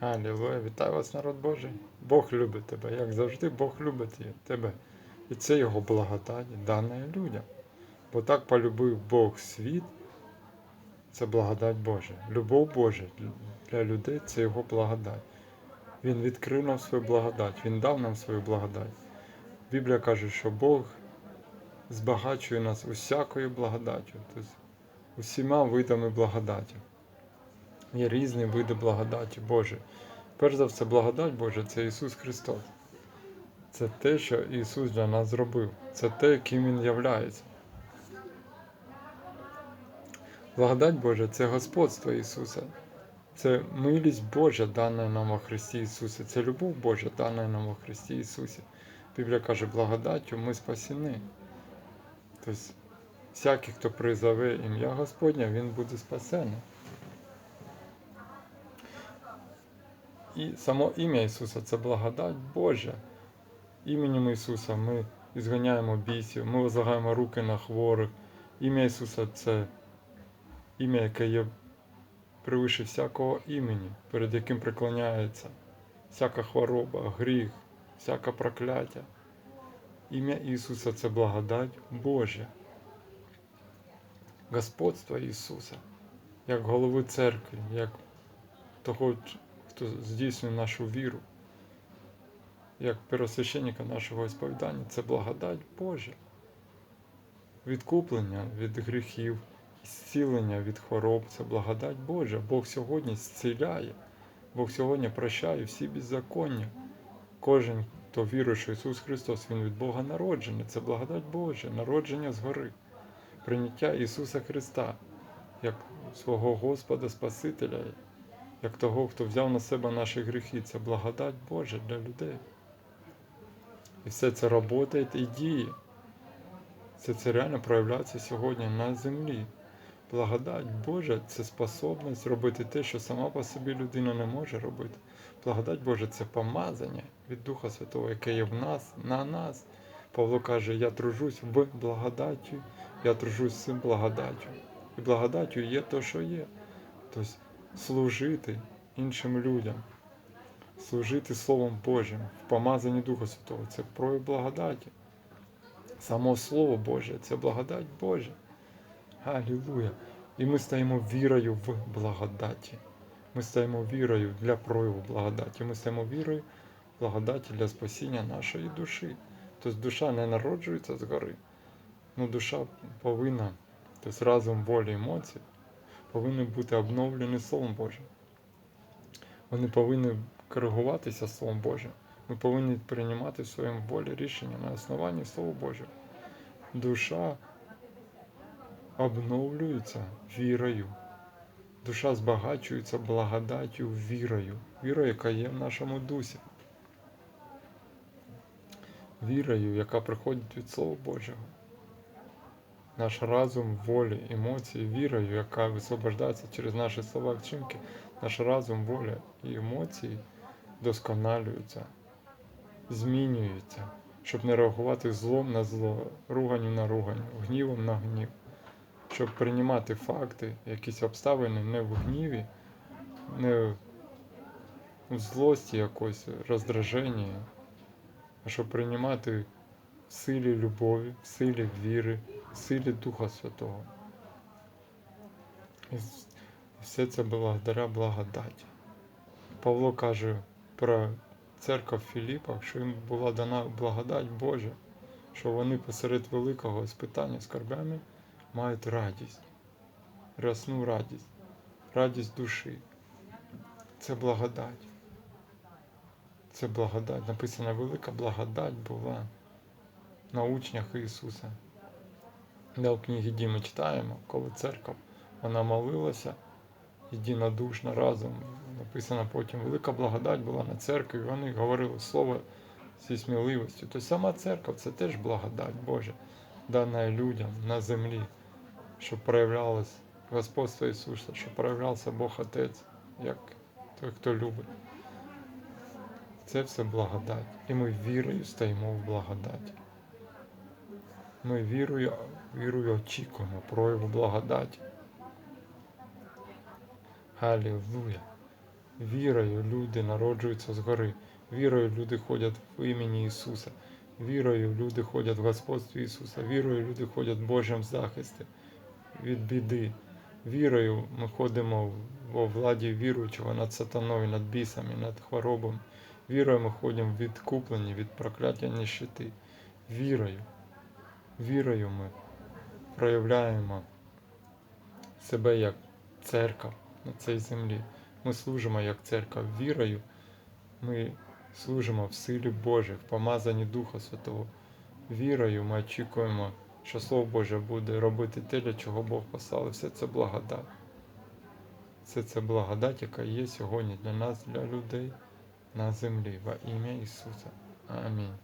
Алілуя, вітаю вас, народ Божий. Бог любить тебе, як завжди, Бог любить тебе. І це його благодать, дана людям. Бо так полюбив Бог світ, це благодать Божа. Любов Божа для людей це його благодать. Він відкрив нам свою благодать, Він дав нам свою благодать. Біблія каже, що Бог збагачує нас усякою благодаттю, тобто усіма видами благодаті. Є різні види благодаті Божої. Перш за все, благодать Божа це Ісус Христос. Це те, що Ісус для нас зробив. Це те, ким Він являється. Благодать Божа це господство Ісуса. Це милість Божа, дана нам у Христі Ісусі. Це любов Божа, дана нам у Христі Ісусі. Біблія каже, благодаттю ми спасені. Тобто, всякий, хто призове ім'я Господня, він буде спасений. І само ім'я Ісуса це благодать Божа. Іменем Ісуса ми зганяємо бісів, ми возлагаємо руки на хворих. Ім'я Ісуса це ім'я, яке є превише всякого імені, перед яким преклоняється всяка хвороба, гріх, всяке прокляття. Ім'я Ісуса це благодать Божа. Господство Ісуса, як голови церкви, як того, хто здійснює нашу віру, як первосвященника нашого сповідання, це благодать Божа. Відкуплення від гріхів, зцілення від хвороб це благодать Божа. Бог сьогодні зціляє, Бог сьогодні прощає всі беззаконня. Кожен, хто вірує, що Ісус Христос, Він від Бога народжений. Це благодать Божа, народження згори, прийняття Ісуса Христа як свого Господа Спасителя, як того, хто взяв на себе наші гріхи. Це благодать Божа для людей. І все це працює і діє. Це це реально проявляється сьогодні на землі. Благодать Божа це способність робити те, що сама по собі людина не може робити. Благодать Божа це помазання від Духа Святого, яке є в нас, на нас. Павло каже, я тружусь в благодаті, я тружусь з цим благодаттю. І благодаттю є те, що є. Тобто служити іншим людям, служити Словом Божим, в помазанні Духа Святого. Це прояв благодаті. Само Слово Боже це благодать Божа. Алілуя! І ми стаємо вірою в благодаті. Ми стаємо вірою для прояву благодаті. Ми стаємо вірою в благодаті для спасіння нашої душі. Тобто душа не народжується згори. Ну, душа повинна, тобто разом волі емоцій, повинні бути обновлені Словом Божим. Вони повинні коригуватися Словом Божим. Ми повинні приймати в своєму волі рішення на основанні Слова Божого. Душа обновлюється вірою. Душа збагачується благодаттю вірою, вірою, яка є в нашому дусі. Вірою, яка приходить від Слова Божого. Наш разум, волі, емоції, вірою, яка висвобождається через наші слова вчинки, наш разум, воля і емоції досконалюються, змінюються, щоб не реагувати злом на зло, руганню на ругань, гнівом на гнів. Щоб приймати факти, якісь обставини не в гніві, не в злості якось, роздраженні, а щоб приймати в силі любові, в силі віри, силі Духа Святого. І все це благодаря благодаті. Павло каже про церкву в Філіпах, що їм була дана благодать Божа, що вони посеред великого спитання скорбями мають радість, рясну радість, радість душі. Це благодать. Це благодать. Написана велика благодать була на учнях Ісуса. Де в книгі Ді ми читаємо, коли церква вона молилася єдинодушно разом. Написано потім велика благодать була на церкві, вони говорили слово зі сміливістю. То сама церква це теж благодать Божа, дана людям на землі щоб проявлялось Господство Ісуса, щоб проявлявся Бог Отець, як той, хто любить. Це все благодать. І ми вірою стаємо в благодаті. Ми вірою, вірою очікуємо прояву благодаті. Халілуя! Вірою люди народжуються згори. Вірою люди ходять в імені Ісуса. Вірою люди ходять в господстві Ісуса. Вірою люди ходять в Божому захисті від біди. Вірою ми ходимо во владі віруючого над сатаною, над бісами, над хворобами. Вірою ми ходимо відкуплені від прокляття нищити. Вірою. Вірою ми проявляємо себе як церква на цій землі. Ми служимо як церква вірою. Ми служимо в силі Божій, в помазанні Духа Святого. Вірою ми очікуємо, що Слово Боже буде робити те, для чого Бог послав. Все це благодать. Все це благодать, яка є сьогодні для нас, для людей на землі. Во ім'я Ісуса. Амінь.